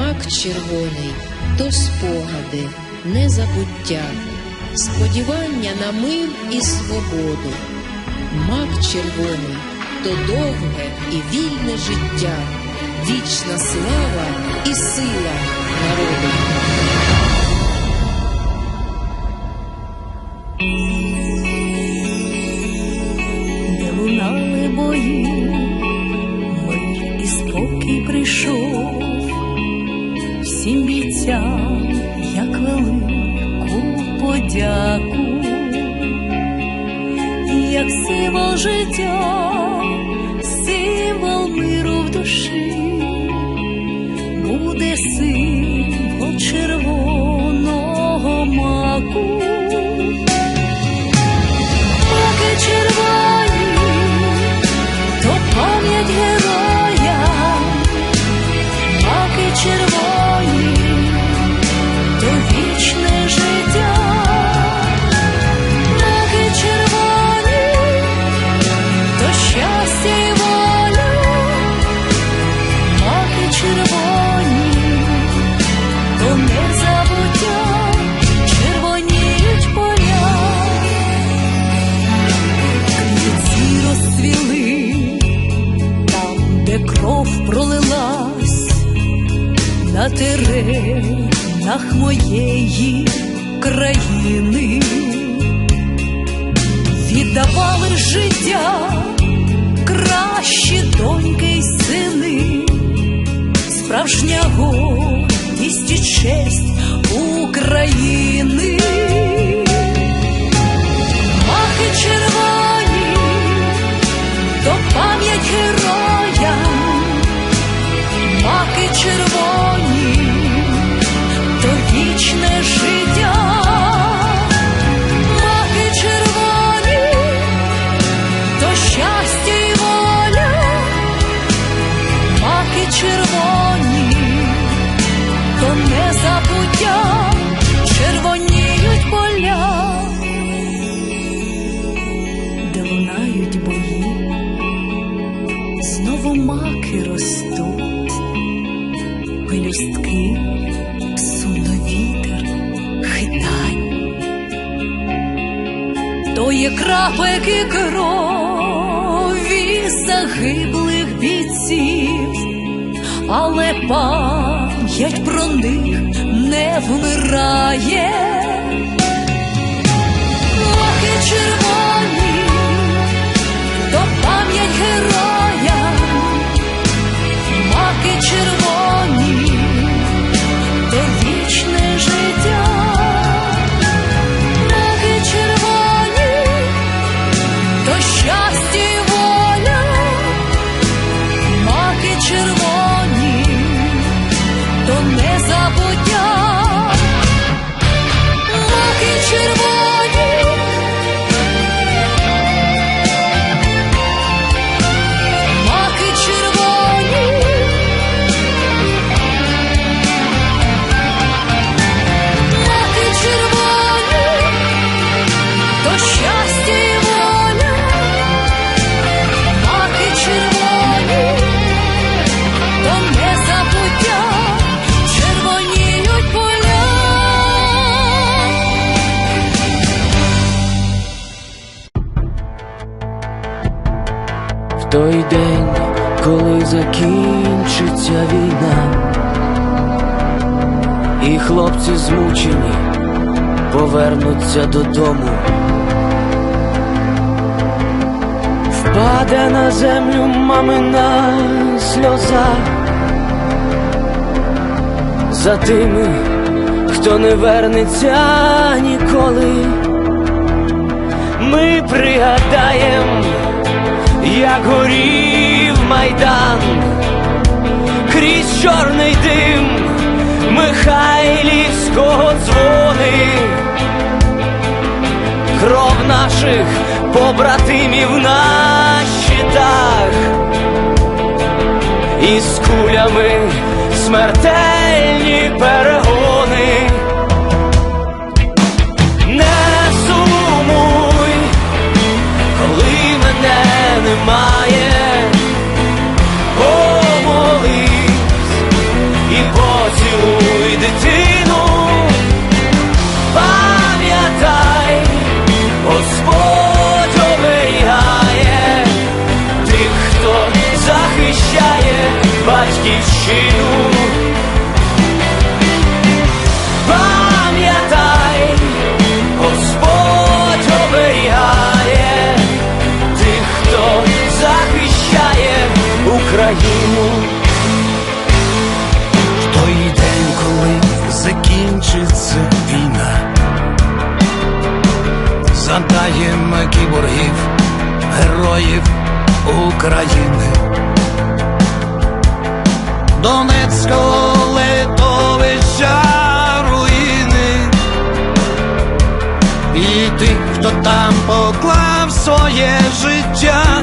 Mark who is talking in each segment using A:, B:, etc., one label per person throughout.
A: Мак червоний то спогади, незабуття, сподівання на мир і свободу. Мак червоний то довге і вільне життя, вічна слава і сила народу.
B: Всім як велику подяку, як символ життя, символ миру в душі, на теренах моєї країни, віддавали життя кращі доньки й сини, справжня то є крапельки крові загиблих бійців, але пам'ять про них не вмирає. То щастя воля, маки червоні, то незабуття, червоніють поля.
C: В той день, коли закінчиться війна, і хлопці змучені повернуться додому. Впаде на землю мамина сльоза за тими, хто не вернеться ніколи. Ми пригадаємо як горів майдан, крізь чорний дим Михайлівського дзвони, кров наших побратимів на щитах, із кулями смертельні перегони. Не сумуй, коли мене немає, оберігає батьківщину. Пам'ятай, Господь оберігає тих, хто захищає Україну.
D: В той день, коли закінчиться війна, задаємо кіборгів, героїв України. Донецького литовища руїни. І тих, хто там поклав своє життя,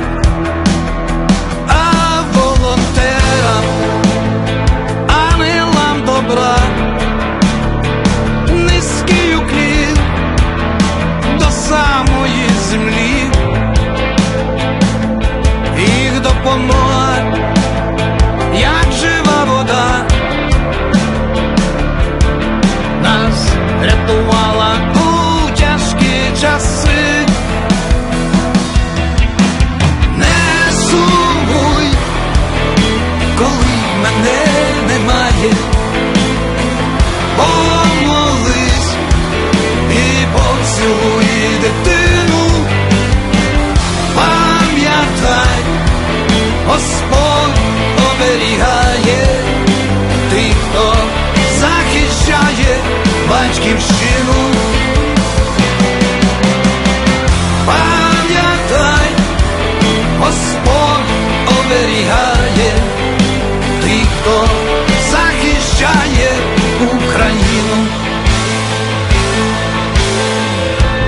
D: часи. Не сумуй, коли мене немає, помолись і поцілуй дитину, пам'ятай, Господь оберігає тих, хто захищає батьківщину.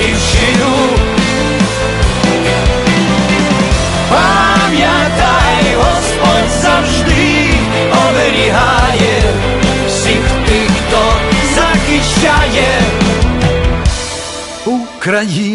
C: батьківщину. Пам'ятай, Господь завжди оберігає всіх тих, хто захищає
D: Україну.